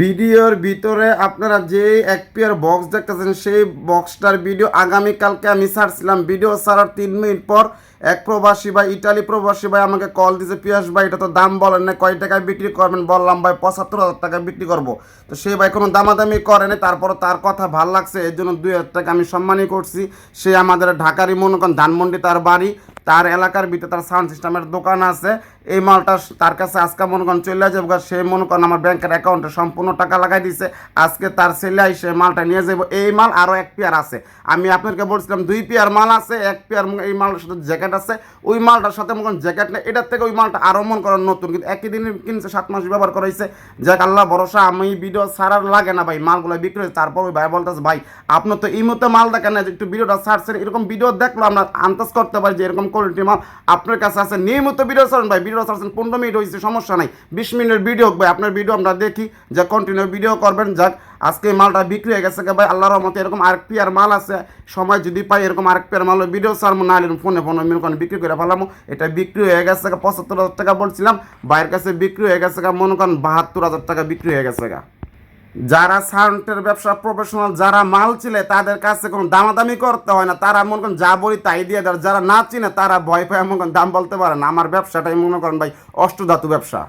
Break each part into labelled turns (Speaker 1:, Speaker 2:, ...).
Speaker 1: ভিডিওর ভিতরে আপনারা যে এক পেয়ার বক্স দেখতেছেন, সেই বক্সটার ভিডিও আগামীকালকে আমি ছাড়ছিলাম। ভিডিও ছাড়ার তিন মিনিট পর এক প্রবাসী ভাই, ইটালি প্রবাসী ভাই আমাকে কল দিয়েছে পিয়াস ভাই, এটা তো দাম বলেন না, কয় টাকায় বিক্রি করবেন? বললাম, ভাই, পঁচাত্তর হাজার টাকা বিক্রি করব। তো সেই ভাই কোনো দামাদামি করেনি তারপর তার কথা ভালো লাগছে, এর জন্য দুই হাজার টাকা আমি সম্মানই করছি। সে আমাদের ঢাকারই মনে করেন, ধানমন্ডি তার বাড়ি, তার এলাকার ভিতরে তার সাউন্ড সিস্টেমের দোকান আছে। এই মালটা তার কাছে আজকে মনে করেন চলে যাব সে মনে করেন আমার ব্যাংকের অ্যাকাউন্টে সম্পূর্ণ টাকা লাগাই দিছে। আজকে তার ছেলে সে মালটা নিয়ে যাব এই মাল আরও এক পেয়ার আছে। আমি আপনাকে বলছিলাম দুই পেয়ার মাল আছে, এক পেয়ার এই মালটার সাথে জ্যাকেট আছে। ওই মালটার সাথে মনে করেন জ্যাকেট নেই, এটার থেকে ওই মালটা আরও মন করেন নতুন। কিন্তু একই দিনে কিনছে, সাত মাস ব্যবহার করাইছে। যাক, আল্লাহ ভরসা, আমি ভিডিও ছাড়ার লাগে না ভাই, মালগুলো বিক্রি হয়েছে। তারপর ওই ভাই বলতেছে, ভাই আপনার তো এই মতো মাল দেখেন না একটু ভিডিওটা ছাড়ছেন, এরকম ভিডিও দেখল আমরা আন্দাজ করতে পারি যে এরকম কোয়ালিটি মাল আপনার কাছে আছে। নিয়মিত ভিডিও ছাড়েন ভাই ভিডিও ছাড়ছেন পনেরো মিনিট হয়েছে, সমস্যা নাই। বিশ মিনিটের ভিডিও ভাই, আপনার ভিডিও আমরা দেখি, যে কন্টিনিউ ভিডিও করবেন। যাক, আজকে মালটা বিক্রি হয়ে গেছে ভাই, আল্লাহর রহমতে এরকম আরেক পেয়ার মাল আছে। সময় যদি পাই এরকম আরেক পেয়ার মাল ভিডিও ছাড়বো না এরকম ফোনে ফোনে মিলকন বিক্রি করে ফেলাম। এটা বিক্রি হয়ে গেছে পঁচাত্তর হাজার টাকা বলছিলাম বাইরের কাছে বিক্রি হয়ে গেছে মনে করেন বাহাত্তর হাজার টাকা বিক্রি হয়ে গেছে গা। যারা সাউন্ডের ব্যবসা প্রফেশনাল যারা মাল চিলে তাদের কাছে কোনো দামাদামি করতে হয় না। তারা মনে করেন যা বলি তাই দিয়ে দেয়। যারা না চিনে, তারা ভয় পায় মনে করেন দাম বলতে পারে না। আমার ব্যবসাটাই মনে করেন ভাই অষ্টধাতু ব্যবসা।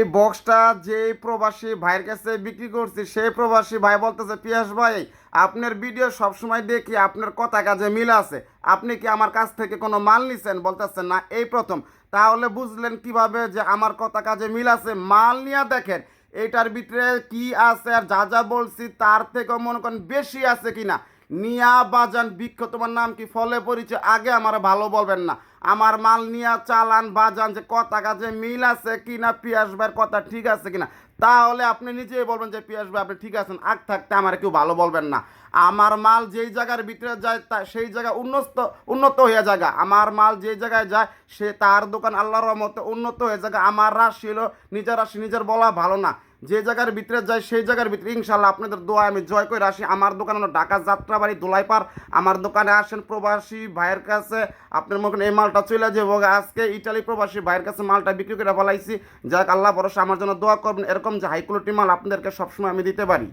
Speaker 1: এই বক্সটা যে প্রবাসী ভাইয়ের কাছে বিক্রি করছি, সেই প্রবাসী ভাই বলতেছে, পিয়াস ভাই, আপনার ভিডিও সবসময় দেখি, আপনার কথা কাজে মিল আছে। আপনি কি আমার কাছ থেকে কোনো মাল নিছেন? বলতেছেন না, এই প্রথম। তাহলে বুঝলেন কীভাবে যে আমার কথা কাজে মিল আছে? মাল নিয়ে দেখেন এটার ভিতরে কি আছে আর যা যা বলছি তার থেকে মনে করেন বেশি আছে কিনা? নিয়া বাজান বৃক্ষ, তোমার নাম কি? ফলে পরিচয়। আগে আমার ভালো বলবেন না। আমার মাল নিয়া চালান বাজান যে কথা কাজে মিল আছে কিনা, পিয়াস ভাইয়ের কথা ঠিক আছে কিনা? তাহলে আপনি নিজেই বলবেন যে, পিয়াস ভাই, আপনি ঠিক আছেন। আগ থাকতে আমার কেউ ভালো বলবেন না। আমার মাল যেই জায়গার ভিতরে যায়, তা সেই জায়গা উন্নত উন্নত হয়ে জায়গা আমার মাল যেই জায়গায় যায়, সে তার দোকান আল্লাহর রহমতে উন্নত হয়ে জায়গা আমার রাশি হলো, নিজের রাশি, নিজের বলা ভালো না। যে জায়গার ভিতরে যায়, সেই জায়গার ভিতরে ইনশাল্লাহ আপনাদের দোয়া আমি জয় করে আসি। আমার দোকান ঢাকা যাত্রাবাড়ি দোলাইপার আমার দোকানে আসেন প্রবাসী ভাইয়ের কাছে। আপনার মনে এই মালটা চলে যাব আজকে ইটালি প্রবাসী ভাইয়ের কাছে মালটা বিক্রি করে ফেলাইছি। যাক, আল্লাহ ভরসা, আমার জন্য দোয়া করবেন। এরকম যে হাই কোয়ালিটি মাল আপনাদেরকে সবসময় আমি দিতে পারি।